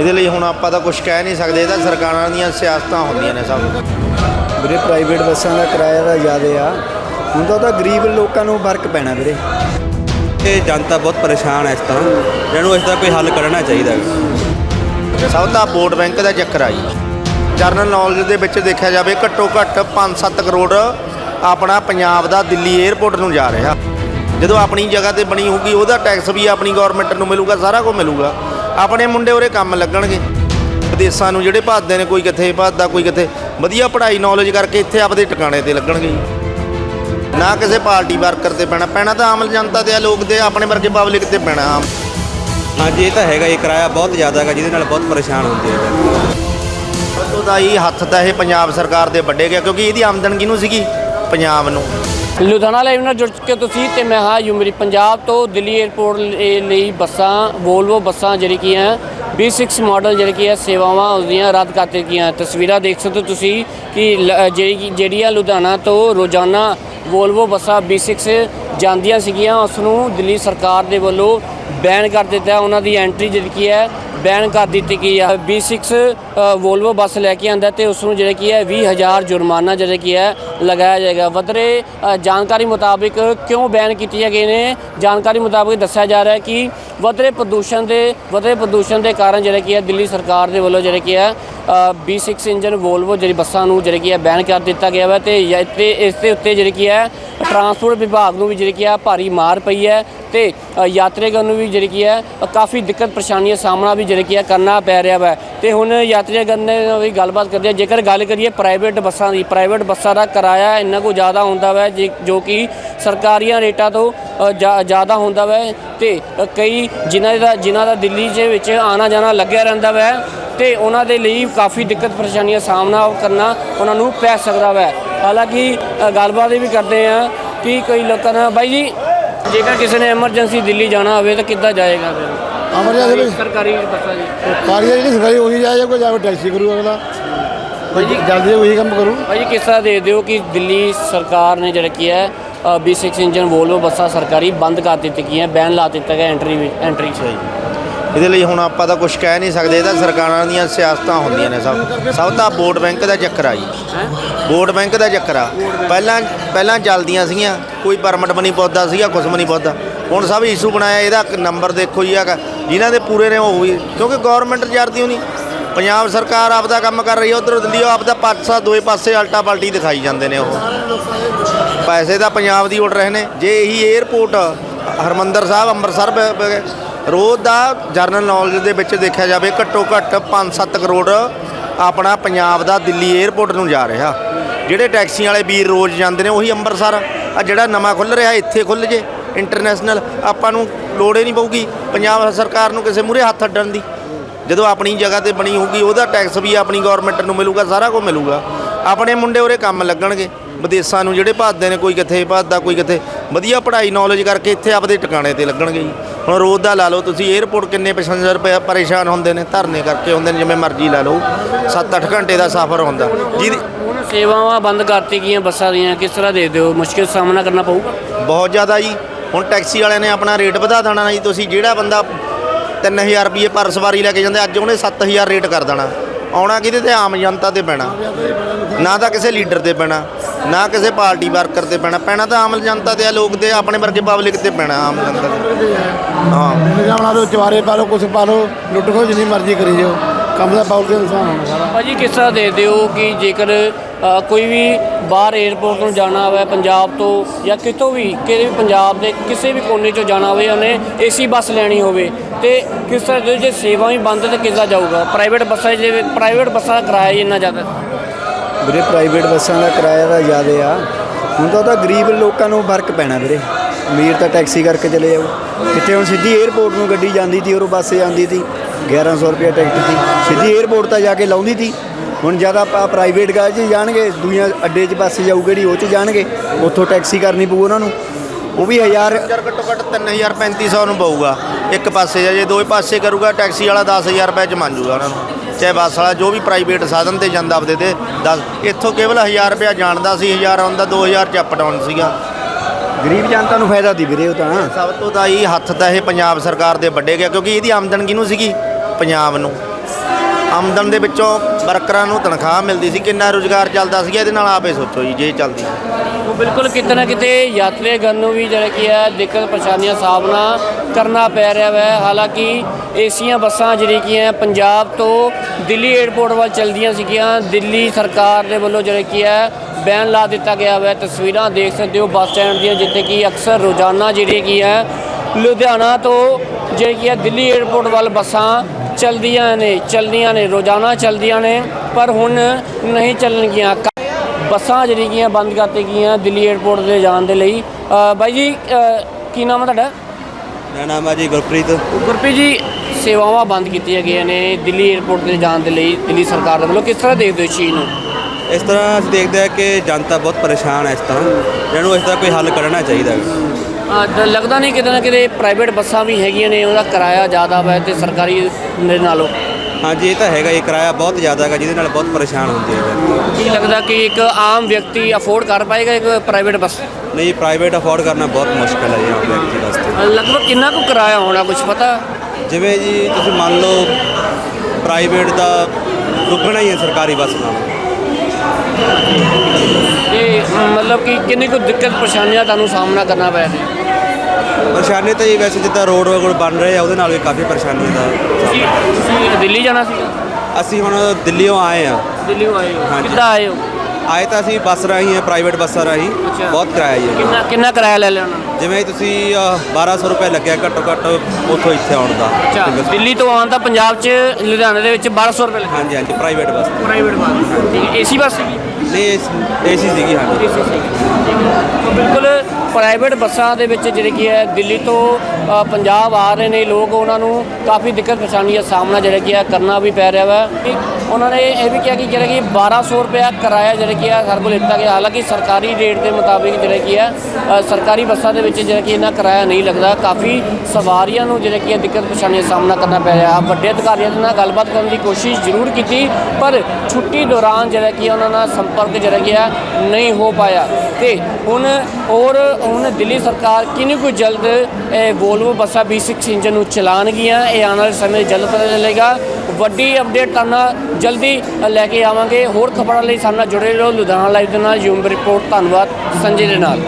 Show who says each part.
Speaker 1: ਇਹਦੇ ਲਈ ਹੁਣ ਆਪਾਂ ਤਾਂ ਕੁਝ ਕਹਿ ਨਹੀਂ ਸਕਦੇ ਇਹ ਤਾਂ ਸਰਕਾਰਾਂ ਦੀਆਂ ਸਿਆਸਤਾਂ ਹੁੰਦੀਆਂ ਨੇ ਸਭ।
Speaker 2: ਵੀਰੇ ਪ੍ਰਾਈਵੇਟ ਬੱਸਾਂ ਦਾ ਕਿਰਾਇਆ ਤਾਂ ਜ਼ਿਆਦੇ ਆ। ਹੁਣ ਤਾਂ ਉਹ ਤਾਂ ਗਰੀਬ ਲੋਕਾਂ ਨੂੰ ਫ਼ਰਕ ਪੈਣਾ ਵੀਰੇ।
Speaker 3: ਇਹ ਜਨਤਾ ਬਹੁਤ ਪਰੇਸ਼ਾਨ ਹੈ ਇਸ ਤਰ੍ਹਾਂ। ਇਹਨਾਂ ਨੂੰ ਇਸ ਦਾ ਕੋਈ ਹੱਲ ਕਰਨਾ ਚਾਹੀਦਾ ਹੈ।
Speaker 1: ਸਭ ਤਾਂ ਵੋਟ ਬੈਂਕ ਦਾ ਚੱਕਰ ਆ ਜੀ। ਜਰਨਲ ਨੌਲੇਜ ਦੇ ਵਿੱਚ ਦੇਖਿਆ ਜਾਵੇ ਘੱਟੋ ਘੱਟ 5-7 ਕਰੋੜ ਆਪਣਾ ਪੰਜਾਬ ਦਾ ਦਿੱਲੀ 에ਅਰਪੋਰਟ ਨੂੰ ਜਾ ਰਿਹਾ। ਜਦੋਂ ਆਪਣੀ ਜਗ੍ਹਾ ਤੇ ਬਣੀ ਹੋਊਗੀ ਉਹਦਾ ਟੈਕਸ ਵੀ ਆਪਣੀ ਗਵਰਨਮੈਂਟ ਨੂੰ ਮਿਲੂਗਾ ਸਾਰਾ ਕੁਝ ਮਿਲੂਗਾ। ਆਪਣੇ ਮੁੰਡੇ ਉਰੇ ਕੰਮ ਲੱਗਣਗੇ। ਵਿਦੇਸ਼ਾਂ ਨੂੰ ਜਿਹੜੇ ਭੱਜਦੇ ਨੇ ਕੋਈ ਕਿੱਥੇ ਭੱਜਦਾ ਕੋਈ ਕਿੱਥੇ। ਵਧੀਆ ਪੜ੍ਹਾਈ ਨੌਲੇਜ ਕਰਕੇ ਇੱਥੇ ਆਪਦੇ ਟਿਕਾਣੇ ਤੇ ਲੱਗਣਗੇ ਜੀ। ਨਾ ਕਿਸੇ ਪਾਰਟੀ ਵਰਕਰ ਤੇ ਪੈਣਾ। ਪੈਣਾ ਤਾਂ ਆਮ ਜਨਤਾ ਤੇ ਆ ਲੋਕ ਤੇ ਆਪਣੇ ਵਰਗੇ ਪਬਲਿਕ ਤੇ ਪੈਣਾ ਆਮ।
Speaker 3: ਹਾਂਜੀ ਇਹ ਤਾਂ ਹੈਗਾ ਇਹ ਕਿਰਾਇਆ ਬਹੁਤ ਜ਼ਿਆਦਾ ਹੈਗਾ ਜਿਹਦੇ ਨਾਲ ਬਹੁਤ ਪਰੇਸ਼ਾਨ ਹੁੰਦੇ ਹੈ
Speaker 1: ਉਹਦਾ ਹੀ ਹੱਥ ਤਾਂ ਇਹ ਪੰਜਾਬ ਸਰਕਾਰ ਦੇ ਵੱਡੇ ਗਿਆ ਕਿਉਂਕਿ ਇਹਦੀ ਆਮਦਨ ਕਿਹਨੂੰ ਸੀਗੀ? ਪੰਜਾਬ ਨੂੰ।
Speaker 4: ਲੁਧਿਆਣਾ ਲਾਈਵ ਨਾਲ ਜੁੜ ਚੁੱਕੇ ਹੋ ਤੁਸੀਂ ਤੇ ਮੈਂ ਹਾਂ ਯੂਮਰੀ ਪੰਜਾਬ ਤੋਂ ਦਿੱਲੀ 에ਅਰਪੋਰਟ ਲਈ ਬੱਸਾਂ ਵੋਲਵੋ ਬੱਸਾਂ ਜਿਹੜੀ ਕੀ ਹੈ B6 ਮਾਡਲ ਜਿਹੜੀ ਕੀ ਹੈ, ਸੇਵਾਵਾਂ ਉਸਦੀਆਂ ਰੱਦ ਕਰ ਦਿੱਤੀਆਂ। ਤਸਵੀਰਾਂ ਦੇਖ ਸਕਦੇ ਹੋ ਤੁਸੀਂ ਕਿ ਲ- ਜਿਹੜੀ ਆ ਲੁਧਿਆਣਾ ਤੋਂ ਰੋਜ਼ਾਨਾ ਵੋਲਵੋ ਬੱਸਾਂ B6 ਜਾਂਦੀਆਂ ਸੀਗੀਆਂ ਉਸ ਨੂੰ ਦਿੱਲੀ ਸਰਕਾਰ ਦੇ ਵੱਲੋਂ ਬੈਨ ਕਰ ਦਿੱਤਾ। ਉਹਨਾਂ ਦੀ ਐਂਟਰੀ ਜਿਹੜੀ ਕੀ ਹੈ ਬੈਨ ਕਰ ਦਿੱਤੀ ਗਈ ਹੈ B6 ਅ, ਵੋਲਵੋ ਬੱਸ ਲੈ ਕੇ ਆਂਦਾ ਤੇ ਉਸ ਨੂੰ ਜਿਹੜਾ ਕੀ ਹੈ 20000 ਜੁਰਮਾਨਾ ਜਿਹੜਾ ਕੀ ਹੈ ਲਗਾਇਆ ਜਾਏਗਾ। ਵਧਰੇ ਅ, ਜਾਣਕਾਰੀ ਮੁਤਾਬਿਕ ਕਿਉਂ ਬੈਨ ਕੀਤੀਆਂ ਗਏ ਨੇ? ਜਾਣਕਾਰੀ ਮੁਤਾਬਿਕ ਦੱਸਿਆ ਜਾ ਰਿਹਾ ਹੈ ਕਿ ਵਧਰੇ ਪ੍ਰਦੂਸ਼ਣ ਦੇ ਵਧਰੇ ਪ੍ਰਦੂਸ਼ਣ ਦੇ ਕਾਰਨ ਜਿਹੜਾ ਕੀ ਹੈ ਦਿੱਲੀ ਸਰਕਾਰ ਦੇ ਵੱਲੋਂ ਜਿਹੜਾ ਕੀ ਹੈ ਅ, B6 ਇੰਜਨ ਵੋਲਵੋ ਜਿਹੜੀ ਬੱਸਾਂ ਨੂੰ ਜਿਹੜੀ ਕੀ ਹੈ ਬੈਨ ਕਰ ਦਿੱਤਾ ਗਿਆ ਹੈ ਤੇ ਜਾਂ ਤੇ ਇਸ ਦੇ ਉੱਤੇ ਜਿਹੜੀ ਕੀ ਹੈ ਟਰਾਂਸਪੋਰਟ ਵਿਭਾਗ ਨੂੰ ਵੀ ਜਿਹੜੀ ਕੀ ਹੈ ਭਾਰੀ ਮਾਰ ਪਈ ਹੈ ਤੇ ਅ, ਯਾਤਰੀਗਣ ਨੂੰ ਵੀ ਜਿਹੜੀ ਕੀ ਹੈ ਕਾਫੀ ਦਿੱਕਤ ਪਰੇਸ਼ਾਨੀਆਂ ਸਾਹਮਣਾ ਵੀ ਜਿਹੜੀ ਕੀ ਹੈ ਕਰਨਾ ਪੈ ਰਿਹਾ ਹੈ ਤੇ ਹੁਣ ਯਾਤਰੀਆਂ ਨੇ ਵੀ ਗੱਲਬਾਤ ਕਰਦੇ ਆ। ਜੇਕਰ ਗੱਲ ਕਰੀਏ ਪ੍ਰਾਈਵੇਟ ਬੱਸਾਂ ਦੀ ਪ੍ਰਾਈਵੇਟ ਬੱਸਾਂ ਦਾ ਕਿਰਾਇਆ ਇੰਨਾ ਕੁ ਜ਼ਿਆਦਾ ਹੁੰਦਾ ਵੈ, ਜੋ ਕਿ ਸਰਕਾਰੀਆਂ ਰੇਟਾਂ ਤੋਂ ਜ਼ਿਆ- ਜ਼ਿਆਦਾ ਹੁੰਦਾ ਵੈ। ਤੇ ਕਈ ਜਿਨ੍ਹਾਂ ਦਾ ਜਿਨ੍ਹਾਂ ਦਾ ਦਿੱਲੀ ਦੇ ਵਿੱਚ ਆਣਾ ਜਾਣਾ ਲੱਗਿਆ ਰਹਿੰਦਾ ਵੈ, ਤੇ ਉਹਨਾਂ ਦੇ ਲਈ ਕਾਫੀ ਦਿੱਕਤ ਪਰੇਸ਼ਾਨੀਆਂ ਸਾਹਮਣਾ ਕਰਨਾ ਉਹਨਾਂ ਨੂੰ ਪੈ ਸਕਦਾ ਵੈ। ਹਾਲਾਂਕਿ ਗੱਲਬਾਤ ਇਹ ਵੀ ਕਰਦੇ ਆ ਕਿ ਕਈ ਲੋਕਾਂ ਨੇ ਬਾਈ ਜੀ, ਜੇਕਰ ਕਿਸੇ ਨੇ ਐਮਰਜੈਂਸੀ ਦਿੱਲੀ ਜਾਣਾ ਹੋਵੇ ਤਾਂ ਕਿੱਦਾਂ ਜਾਏਗਾ ਫਿਰ?
Speaker 5: ਅਮਰਿਆ ਦੇ ਵਿੱਚ
Speaker 4: ਸਰਕਾਰੀ ਬੱਸਾਂ ਜੀ।
Speaker 5: ਕਾਰੀਆ ਜਿਹੜੀ ਸਫ਼ਾਈ ਉਹੀ ਜਾਏ ਕੋਈ ਜਾਵੇ ਟੈਕਸੀ ਕਰੂ ਅਗਲਾ।
Speaker 4: ਬਾਈ ਜੀ
Speaker 5: ਜਲਦੀ ਉਹੀ ਕੰਮ ਕਰੂ।
Speaker 4: ਭਾਈ ਜੀ ਕਿਸ ਤਰ੍ਹਾਂ ਦੇ ਦਿਓ ਕਿ ਦਿੱਲੀ ਸਰਕਾਰ ਨੇ ਜਿਹੜਾ ਕੀ ਹੈ B6 ਇੰਜਨ ਵੋਲਵੋ ਬੱਸਾਂ ਸਰਕਾਰੀ ਬੰਦ ਕਰ ਦਿੱਤੀ ਗਈਆਂ ਬੈਨ ਲਾ ਦਿੱਤਾ ਗਿਆ ਐਂਟਰੀ ਵਿੱਚ ਐਂਟਰੀ 'ਚ
Speaker 1: ਇਹਦੇ ਲਈ ਹੁਣ ਆਪਾਂ ਤਾਂ ਕੁਝ ਕਹਿ ਨਹੀਂ ਸਕਦੇ, ਇਹ ਤਾਂ ਸਰਕਾਰਾਂ ਦੀਆਂ ਸਿਆਸਤਾਂ ਹੁੰਦੀਆਂ ਨੇ ਸਭ। ਸਭ ਤਾਂ ਵੋਟ ਬੈਂਕ ਦਾ ਚੱਕਰ ਆ ਜੀ। ਵੋਟ ਬੈਂਕ ਦਾ ਚੱਕਰ ਆ। ਪਹਿਲਾਂ ਪਹਿਲਾਂ ਚੱਲਦੀਆਂ ਸੀਗੀਆਂ, ਕੋਈ ਪਰਮਿਟ ਵੀ ਨਹੀਂ ਪੁੱਛਦਾ ਸੀਗਾ, ਕੁਛ ਵੀ ਨਹੀਂ ਪੌਦਾ ਹੁਣ ਸਭ ਇਸ਼ੂ ਬਣਾਇਆ, ਇਹਦਾ ਨੰਬਰ ਦੇਖੋ ਜੀ ਆ ਜਿਨ੍ਹਾਂ ਦੇ ਪੂਰੇ ਨੇ ਉਹ ਵੀ। ਕਿਉਂਕਿ ਗਵਰਨਮੈਂਟ ਜਰਦੀ ਹੋਣੀ। ਪੰਜਾਬ ਸਰਕਾਰ ਆਪਦਾ ਕੰਮ ਕਰ ਰਹੀ ਹੈ ਉਧਰ ਦਿੱਲੀ, ਉਹ ਆਪਦਾ ਪਾਸਾ ਦੋਏ ਪਾਸੇ ਅਲਟਾ ਪਲਟੀ ਦਿਖਾਈ ਜਾਂਦੇ ਨੇ ਉਹ। ਪੈਸੇ ਤਾਂ ਪੰਜਾਬ ਦੀ ਉੱਡ ਰਹੇ ਨੇ। ਜੇ ਇਹੀ 에ਅਰਪੋਰਟ ਹਰਮੰਦਰ ਸਾਹਿਬ, ਅੰਮ੍ਰਿਤਸਰ ਬ- ਰੋਜ਼ ਦਾ ਜਰਨਲ ਨੌਲੇਜ ਦੇ ਵਿੱਚ ਦੇਖਿਆ ਜਾਵੇ, ਘੱਟੋ ਘੱਟ 5-7 ਕਰੋੜ ਆਪਣਾ ਪੰਜਾਬ ਦਾ ਦਿੱਲੀ 에ਅਰਪੋਰਟ ਨੂੰ ਜਾ ਰਿਹਾ। ਜਿਹੜੇ ਟੈਕਸੀ ਵਾਲੇ ਵੀਰ ਰੋਜ਼ ਜਾਂਦੇ ਨੇ, ਉਹੀ ਅੰਮ੍ਰਿਤਸਰ। ਆ ਜਿਹੜਾ ਨਵਾਂ ਖੁੱਲ ਰਿਹਾ, ਇੱਥੇ ਖੁੱਲ ਜੇ। ਇੰਟਰਨੈਸ਼ਨਲ ਆਪਾਂ ਨੂੰ ਲੋੜ ਹੀ ਨਹੀਂ ਪਊਗੀ ਪੰਜਾਬ ਸਰਕਾਰ ਨੂੰ ਕਿਸੇ ਮੂਰੇ ਹੱਥ ਅੱਡਣ ਦੀ। ਜਦੋਂ ਆਪਣੀ ਜਗ੍ਹਾ ਤੇ ਬਣੀ ਹੋਊਗੀ, ਉਹਦਾ ਟੈਕਸ ਵੀ ਆਪਣੀ ਗਵਰਨਮੈਂਟ ਨੂੰ ਮਿਲੂਗਾ, ਸਾਰਾ ਕੁਝ ਮਿਲੂਗਾ। ਆਪਣੇ ਮੁੰਡੇ ਉਰੇ ਕੰਮ ਲੱਗਣਗੇ। ਵਿਦੇਸ਼ਾਂ ਨੂੰ ਜਿਹੜੇ ਭੱਜਦੇ ਨੇ, ਕੋਈ ਕਿੱਥੇ ਭੱਜਦਾ, ਕੋਈ ਕਿੱਥੇ। ਵਧੀਆ ਪੜ੍ਹਾਈ ਨੌਲੇਜ ਕਰਕੇ ਇੱਥੇ ਆਪਦੇ ਟਿਕਾਣੇ ਤੇ ਲੱਗਣਗੇ ਜੀ। ਹੁਣ ਰੋਜ਼ ਦਾ ਲਾ ਲਓ ਤੁਸੀਂ 에ਅਰਪੋਰਟ ਕਿੰਨੇ ਪੈਸੇਂਜਰ ਪਰੇਸ਼ਾਨ ਹੁੰਦੇ ਨੇ ਧਰਨੇ ਕਰਕੇ ਹੁੰਦੇ ਨੇ ਜਿਵੇਂ ਮਰਜ਼ੀ ਲਾ ਲਓ। 7-8 ਘੰਟੇ ਦਾ ਸਫ਼ਰ ਹੁੰਦਾ। ਜਿਹਦੀ
Speaker 4: ਸੇਵਾਵਾਂ ਬੰਦ ਕਰਤੀ ਗਈਆਂ ਬੱਸਾਂ ਦੀਆਂ ਕਿਸ ਤਰ੍ਹਾਂ ਦੇ ਦਿਓ? ਮੁਸ਼ਕਿਲ ਸਾਹਮਣਾ ਕਰਨਾ ਪਊਗਾ?
Speaker 1: ਬਹੁਤ ਜ਼ਿਆਦਾ ਜੀ। ਹੁਣ ਟੈਕਸੀ ਵਾਲਿਆਂ ਨੇ ਆਪਣਾ ਰੇਟ ਵਧਾ ਦੇਣਾ ਜੀ। ਤੁਸੀਂ ਜਿਹੜਾ ਬੰਦਾ 3000 ਰੁਪਏ ਪਰ ਸਵਾਰੀ ਲੈ ਕੇ ਜਾਂਦੇ ਅੱਜ ਉਹਨੇ 7000 ਰੇਟ ਕਰ ਦੇਣਾ। ਆਉਣਾ ਕਿਹਦੇ ਤੇ ਆਮ ਜਨਤਾ ਤੇ ਪੈਣਾ। ਨਾ ਤਾਂ ਕਿਸੇ ਲੀਡਰ ਤੇ ਪੈਣਾ ਨਾ ਕਿਸੇ ਪਾਰਟੀ ਵਰਕਰ ਤੇ ਪੈਣਾ ਪੈਣਾ ਤਾਂ ਆਮ ਜਨਤਾ ਤੇ ਆ ਲੋਕ ਤੇ ਆਪਣੇ ਵਰਗੇ ਪਬਲਿਕ ਤੇ ਪੈਣਾ ਆਮ ਜਨਤਾ ਤੇ। ਹਾਂ।
Speaker 5: ਨਿਗਾਹ ਬਣਾ ਲਓ ਚਵਾਰੇ ਪਾ ਲਓ ਕੁਛ ਪਾ ਲਓ ਲੁੱਟ ਖੋ ਜਿੰਨੀ ਮਰਜ਼ੀ ਕਰੀ ਜਾਓ ਕੰਮ ਦਾ ਪਾਉ ਕੇ ਨੁਕਸਾਨ ਹੋਣਾ ਸਾਰਾ।
Speaker 4: ਭਾਜੀ ਕਿਸ ਤਰ੍ਹਾਂ ਦੇ ਦਿਓ ਕਿ ਜੇਕਰ ਕੋਈ ਵੀ ਬਾਹਰ 에ਅਰਪੋਰਟ ਨੂੰ ਜਾਣਾ ਹੋਵੇ ਪੰਜਾਬ ਤੋਂ ਜਾਂ ਕਿਤੋਂ ਵੀ ਕਿਤੇ ਵੀ ਪੰਜਾਬ ਦੇ ਕਿਸੇ ਵੀ ਕੋਨੇ 'ਚੋਂ ਜਾਣਾ ਹੋਵੇ ਉਹਨੇ ਏਸੀ ਬੱਸ ਲੈਣੀ ਹੋਵੇ ਤੇ ਕਿਸ ਤਰ੍ਹਾਂ ਦੇ ਜੇ ਸੇਵਾ ਹੀ ਬੰਦ ਤੇ ਕਿੱਦਾਂ ਜਾਊਗਾ? ਪ੍ਰਾਈਵੇਟ ਬੱਸਾਂ ਜੇ ਪ੍ਰਾਈਵੇਟ ਬੱਸਾਂ ਦਾ ਕਿਰਾਇਆ ਹੀ ਇੰਨਾ ਜ਼ਿਆਦਾ।
Speaker 2: ਵੀਰੇ ਪ੍ਰਾਈਵੇਟ ਬੱਸਾਂ ਦਾ ਕਿਰਾਇਆ ਤਾਂ ਜ਼ਿਆਦੇ ਆ। ਹੁਣ ਤਾਂ ਉਹਦਾ ਗਰੀਬ ਲੋਕਾਂ ਨੂੰ ਫ਼ਰਕ ਪੈਣਾ ਵੀਰੇ। ਅਮੀਰ ਤਾਂ ਟੈਕਸੀ ਕਰਕੇ ਚਲੇ ਜਾਓ ਕਿੱਥੇ ਹੁਣ ਸਿੱਧੀ 에ਅਰਪੋਰਟ ਨੂੰ ਗੱਡੀ ਜਾਂਦੀ ਸੀ ਉਹ ਬੱਸ ਜਾਂਦੀ ਸੀ। 1100 ਰੁਪਏ ਟਿਕਟ ਸੀ। ਸਿੱਧੀ 에ਅਰਪੋਰਟ ਤਾਂ ਜਾ ਕੇ ਲਾਉਂਦੀ ਤੀ ਹੁਣ ਜਦ ਆਪਾਂ ਪ੍ਰਾਈਵੇਟ ਕਾਰ 'ਚ ਜਾਣਗੇ, ਦੂਜੀਆਂ ਅੱਡੇ 'ਚ ਬੱਸ ਜਾਊ ਜਿਹੜੀ ਉਹ 'ਚ ਜਾਣਗੇ, ਉੱਥੋਂ ਟੈਕਸੀ ਕਰਨੀ ਪਊ ਉਹਨਾਂ ਨੂੰ। ਉਹ ਵੀ 1000
Speaker 1: ਯਾਰ ਘੱਟੋ ਘੱਟ 3000 3500 ਨੂੰ ਪਊਗਾ। ਇੱਕ ਪਾਸੇ ਜੇ ਦੋਵੇਂ ਪਾਸੇ ਕਰੂਗਾ ਟੈਕਸੀ ਵਾਲਾ 10000 ਰੁਪਏ ਚ ਮੰਨ ਜੂਗਾ ਉਹਨਾਂ ਨੂੰ। ਚਾਹੇ ਬੱਸ ਵਾਲਾ ਜੋ ਵੀ ਪ੍ਰਾਈਵੇਟ ਸਾਧਨ ਤੇ ਜਾਂਦਾ ਆਪਦੇ ਤੇ 10 ਇੱਥੋਂ ਕੇਵਲ 1000 ਰੁਪਏ ਜਾਣਦਾ ਸੀ 1000 ਆਉਂਦਾ 2000 ਚ ਅਪ ਡਾਊਨ ਸੀਗਾ।
Speaker 2: ਗਰੀਬ ਜਨਤਾ ਨੂੰ ਫਾਇਦਾ ਦੀ ਵੀਰੇ ਉਹ ਤਾਂ।
Speaker 1: ਸਭ ਤੋਂ ਤਾਂ ਇਹ ਹੱਥ ਤਾਂ ਇਹ ਪੰਜਾਬ ਸਰਕਾਰ ਦੇ ਵੱਡੇ ਗਿਆ ਕਿਉਂਕਿ ਇਹਦੀ ਆਮਦਨ ਕਿਹਨੂੰ ਸੀਗੀ? ਪੰਜਾਬ ਨੂੰ। ਆਮਦਨ ਦੇ ਵਿੱਚੋਂ ਵਰਕਰਾਂ ਨੂੰ ਤਨਖਾਹ ਮਿਲਦੀ ਸੀ ਕਿੰਨਾ ਰੋਜ਼ਗਾਰ ਚੱਲਦਾ ਸੀ ਇਹਦੇ ਨਾਲ ਆਪੇ ਸੋਚੋ ਜੀ ਜੇ ਚੱਲਦੀ।
Speaker 4: ਬਿਲਕੁਲ ਕਿਤੇ ਨਾ ਕਿਤੇ ਯਾਤਰੀਗਣ ਨੂੰ ਵੀ ਜਿਹੜਾ ਕੀ ਹੈ ਦਿੱਕਤ ਪਰੇਸ਼ਾਨੀਆਂ ਸਾਹਮਣਾ ਕਰਨਾ ਪੈ ਰਿਹਾ ਹੈ ਹਾਲਾਂਕਿ ਏਸੀਆਂ ਬੱਸਾਂ ਜਿਹੜੀ ਕੀ ਹੈ ਪੰਜਾਬ ਤੋਂ ਦਿੱਲੀ 에ਅਰਪੋਰਟ ਵੱਲ ਚਲਦੀਆਂ ਸੀਗੀਆਂ। ਦਿੱਲੀ ਸਰਕਾਰ ਦੇ ਵੱਲੋਂ ਜਿਹੜਾ ਕੀ ਹੈ ਬੈਨ ਲਾ ਦਿੱਤਾ ਗਿਆ ਹੈ ਤਸਵੀਰਾਂ ਦੇਖ ਸਕਦੇ ਹੋ ਬੱਸ ਸਟੈਂਡ ਦੀਆਂ, ਜਿੱਥੇ ਕਿ ਅਕਸਰ ਰੋਜ਼ਾਨਾ ਜਿਹੜੀ ਕੀ ਹੈ ਲੁਧਿਆਣਾ ਤੋਂ ਜਿਹੜੀ ਕੀ ਹੈ ਦਿੱਲੀ 에ਅਰਪੋਰਟ ਵੱਲ ਬੱਸਾਂ ਚਲਦੀਆਂ ਨੇ ਚਲਦੀਆਂ ਨੇ, ਰੋਜ਼ਾਨਾ ਚਲਦੀਆਂ ਨੇ, ਪਰ ਹੁਣ ਨਹੀਂ ਚੱਲਣਗੀਆਂ। ਬੱਸਾਂ ਜਿਹੜੀ ਗਈਆਂ ਬੰਦ ਕਰਤੀ ਗਈਆਂ ਦਿੱਲੀ 에ਅਰਪੋਰਟ ਦੇ ਜਾਣ ਦੇ ਲਈ। ਅ, ਬਾਈ ਜੀ ਅ, ਕੀ ਨਾਮ ਹੈ ਤੁਹਾਡਾ?
Speaker 3: ਮੇਰਾ ਨਾਮ ਹੈ ਜੀ ਗੁਰਪ੍ਰੀਤ।
Speaker 4: ਗੁਰਪ੍ਰੀਤ ਜੀ ਸੇਵਾਵਾਂ ਬੰਦ ਕੀਤੀਆਂ ਗਈਆਂ ਨੇ ਦਿੱਲੀ 에ਅਰਪੋਰਟ ਦੇ ਜਾਣ ਦੇ ਲਈ ਦਿੱਲੀ ਸਰਕਾਰ ਦੇ ਵੱਲੋਂ। ਕਿਸ ਤਰ੍ਹਾਂ ਦੇਖਦੇ ਹੋ ਇਸ ਚੀਜ਼ ਨੂੰ?
Speaker 3: ਇਸ ਤਰ੍ਹਾਂ ਅਸੀਂ ਦੇਖਦੇ ਹਾਂ ਕਿ ਜਨਤਾ ਬਹੁਤ ਪਰੇਸ਼ਾਨ ਹੈ ਇਸ ਤਰ੍ਹਾਂ। ਇਹਨਾਂ ਨੂੰ ਇਸ ਦਾ ਕੋਈ ਹੱਲ ਕੱਢਣਾ ਚਾਹੀਦਾ ਹੈ।
Speaker 4: ਅ, ਲੱਗਦਾ ਨਹੀਂ ਕਿਤੇ ਨਾ ਕਿਤੇ ਪ੍ਰਾਈਵੇਟ ਬੱਸਾਂ ਵੀ ਹੈਗੀਆਂ ਨੇ ਉਹਦਾ ਕਿਰਾਇਆ ਜ਼ਿਆਦਾ ਹੈ ਤੇ ਸਰਕਾਰੀ ਦੇ ਨਾਲੋਂ।
Speaker 3: ਹਾਂਜੀ ਇਹ ਤਾਂ ਹੈਗਾ ਇਹ ਕਿਰਾਇਆ ਬਹੁਤ ਜ਼ਿਆਦਾ ਹੈਗਾ ਜਿਹਦੇ ਨਾਲ ਬਹੁਤ ਪਰੇਸ਼ਾਨ ਹੁੰਦੀ ਵਿਅਕਤੀ।
Speaker 4: ਕੀ ਲੱਗਦਾ ਕਿ ਇੱਕ ਆਮ ਵਿਅਕਤੀ ਅਫੋਰਡ ਕਰ ਪਾਏਗਾ ਇੱਕ ਪ੍ਰਾਈਵੇਟ ਬੱਸ
Speaker 3: ਨਹੀਂ ਪ੍ਰਾਈਵੇਟ ਅਫੋਰਡ ਕਰਨਾ ਬਹੁਤ ਮੁਸ਼ਕਲ ਹੈ ਜੀ ਆਮ ਵਿਅਕਤੀ ਵਾਸਤੇ।
Speaker 4: ਲਗਭਗ ਕਿੰਨਾ ਕੁ ਕਿਰਾਇਆ ਹੋਣਾ ਕੁਝ ਪਤਾ?
Speaker 3: ਜਿਵੇਂ ਜੀ ਤੁਸੀਂ ਮੰਨ ਲਓ ਪ੍ਰਾਈਵੇਟ ਦਾ ਰੁਕਣਾ ਹੀ ਹੈ ਸਰਕਾਰੀ ਬੱਸ ਨਾਲ।
Speaker 4: ਤੇ ਮਤਲਬ ਕਿ ਕਿੰਨੀ ਕੁ ਦਿੱਕਤ ਪਰੇਸ਼ਾਨੀਆਂ ਤੁਹਾਨੂੰ ਸਾਹਮਣਾ ਕਰਨਾ ਪੈ ਰਿਹਾ?
Speaker 3: ਪਰੇਸ਼ਾਨੀ ਤਾਂ ਜੀ ਵੈਸੇ ਜਿੱਦਾਂ ਰੋਡ ਵਗੈਰਾ ਬਣ ਰਹੇ ਆ ਉਹਦੇ ਨਾਲ ਵੀ ਕਾਫੀ ਪਰੇਸ਼ਾਨੀ ਦਾ
Speaker 4: ਤੁਸੀਂ ਤੁਸੀਂ ਦਿੱਲੀ ਜਾਣਾ ਸੀਗਾ
Speaker 3: ਅਸੀਂ ਹੁਣ ਦਿੱਲੀੋਂ ਆਏ ਆ।
Speaker 4: ਦਿੱਲੀ ਆਏ ਹੋ।
Speaker 3: ਹਾਂਜੀ।
Speaker 4: ਕਿੱਦਾਂ ਆਏ ਹੋ?
Speaker 3: ਆਏ ਤਾਂ ਅਸੀਂ ਬੱਸ ਰਾਹੀਂ ਆ ਪ੍ਰਾਈਵੇਟ ਬੱਸਾਂ ਰਾਹੀਂ।
Speaker 4: ਅੱਛਾ।
Speaker 3: ਬਹੁਤ ਕਿਰਾਇਆ ਜੀ।
Speaker 4: ਕਿੰਨਾ ਕਿੰਨਾ ਕਿਰਾਇਆ ਲੈ ਲਿਆ ਉਹਨਾਂ ਨੇ?
Speaker 3: ਜਿਵੇਂ ਤੁਸੀਂ ਅ, 1200 ਰੁਪਏ ਲੱਗਿਆ ਘੱਟੋ ਘੱਟ ਉੱਥੋਂ ਇੱਥੇ ਆਉਣ ਦਾ।
Speaker 4: ਅੱਛਾ ਦਿੱਲੀ ਤੋਂ ਆਉਣ ਤਾਂ ਪੰਜਾਬ 'ਚ ਲੁਧਿਆਣੇ ਦੇ ਵਿੱਚ 1200 ਰੁਪਏ ਲੱਗਦਾ
Speaker 3: ਹਾਂਜੀ ਹਾਂਜੀ ਪ੍ਰਾਈਵੇਟ ਬੱਸ
Speaker 4: ਪ੍ਰਾਈਵੇਟ ਬੱਸ। ਠੀਕ ਏਸੀ ਬੱਸ ਸੀਗੀ?
Speaker 3: ਨਹੀਂ ਏਸੀ ਸੀਗੀ ਹਾਂਜੀ।
Speaker 4: ਬਿਲਕੁਲ ਪ੍ਰਾਈਵੇਟ ਬੱਸਾਂ ਦੇ ਵਿੱਚ ਜਿਹੜੇ ਕੀ ਹੈ ਦਿੱਲੀ ਤੋਂ ਅ, ਪੰਜਾਬ ਆ ਰਹੇ ਨੇ ਲੋਕ ਉਹਨਾਂ ਨੂੰ ਕਾਫੀ ਦਿੱਕਤ ਪਰੇਸ਼ਾਨੀ ਦਾ ਸਾਹਮਣਾ ਜਿਹੜਾ ਕੀ ਹੈ ਕਰਨਾ ਵੀ ਪੈ ਰਿਹਾ ਵਾ। ਉਹਨਾਂ ਨੇ ਇਹ ਵੀ ਕਿਹਾ ਕਿ ਜਿਹੜਾ ਕਿ 1200 ਰੁਪਇਆ ਕਿਰਾਇਆ ਜਿਹੜਾ ਕੀ ਹੈ ਸਾਡੇ ਕੋਲ ਦਿੱਤਾ ਗਿਆ। ਹਾਲਾਂਕਿ ਸਰਕਾਰੀ ਰੇਟ ਦੇ ਮੁਤਾਬਿਕ ਜਿਹੜਾ ਕੀ ਹੈ ਅ, ਸਰਕਾਰੀ ਬੱਸਾਂ ਦੇ ਵਿੱਚ ਜਿਹੜਾ ਕਿ ਇਹਨਾਂ ਕਿਰਾਇਆ ਨਹੀਂ ਲੱਗਦਾ। ਕਾਫੀ ਸਵਾਰੀਆਂ ਨੂੰ ਜਿਹੜਾ ਕੀ ਹੈ ਦਿੱਕਤ ਪਰੇਸ਼ਾਨੀ ਦਾ ਸਾਹਮਣਾ ਕਰਨਾ ਪੈ ਰਿਹਾ। ਵੱਡੇ ਅਧਿਕਾਰੀਆਂ ਦੇ ਨਾਲ ਗੱਲਬਾਤ ਕਰਨ ਦੀ ਕੋਸ਼ਿਸ਼ ਜ਼ਰੂਰ ਕੀਤੀ ਪਰ ਛੁੱਟੀ ਦੌਰਾਨ ਜਿਹੜਾ ਕਿ ਹੈ ਉਹਨਾਂ ਨਾਲ ਸੰਪਰਕ ਜਿਹੜਾ ਕੀ ਹੈ ਨਹੀਂ ਹੋ ਪਾਇਆ। ਤੇ ਹੁਣ ਔਰ ਹੁਣ ਦਿੱਲੀ ਸਰਕਾਰ ਕਿੰਨੀ ਕੁ ਜਲਦ ਇਹ ਵੋਲਵੋ ਬੱਸਾਂ B6 ਇੰਜਨ ਨੂੰ ਚਲਾਉਣਗੀਆਂ ਇਹ ਆਉਣ ਵਾਲੇ ਸਮੇਂ ਜਲਦ ਪਤਾ ਚੱਲੇਗਾ। ਵੱਡੀ ਅਪਡੇਟ ਤੁਹਾਨੂੰ ਜਲਦੀ ਲੈ ਕੇ ਆਵਾਂਗੇ। ਹੋਰ ਖਬਰਾਂ ਲਈ ਸਾਡੇ ਨਾਲ ਜੁੜੇ ਰਹੋ। ਲੁਧਿਆਣਾ ਲਾਈਵ ਦੇ ਨਾਲ। ਯੂਮ ਰਿਪੋਰਟ ਧੰਨਵਾਦ। ਸੰਜੇ ਦੇ ਨਾਲ।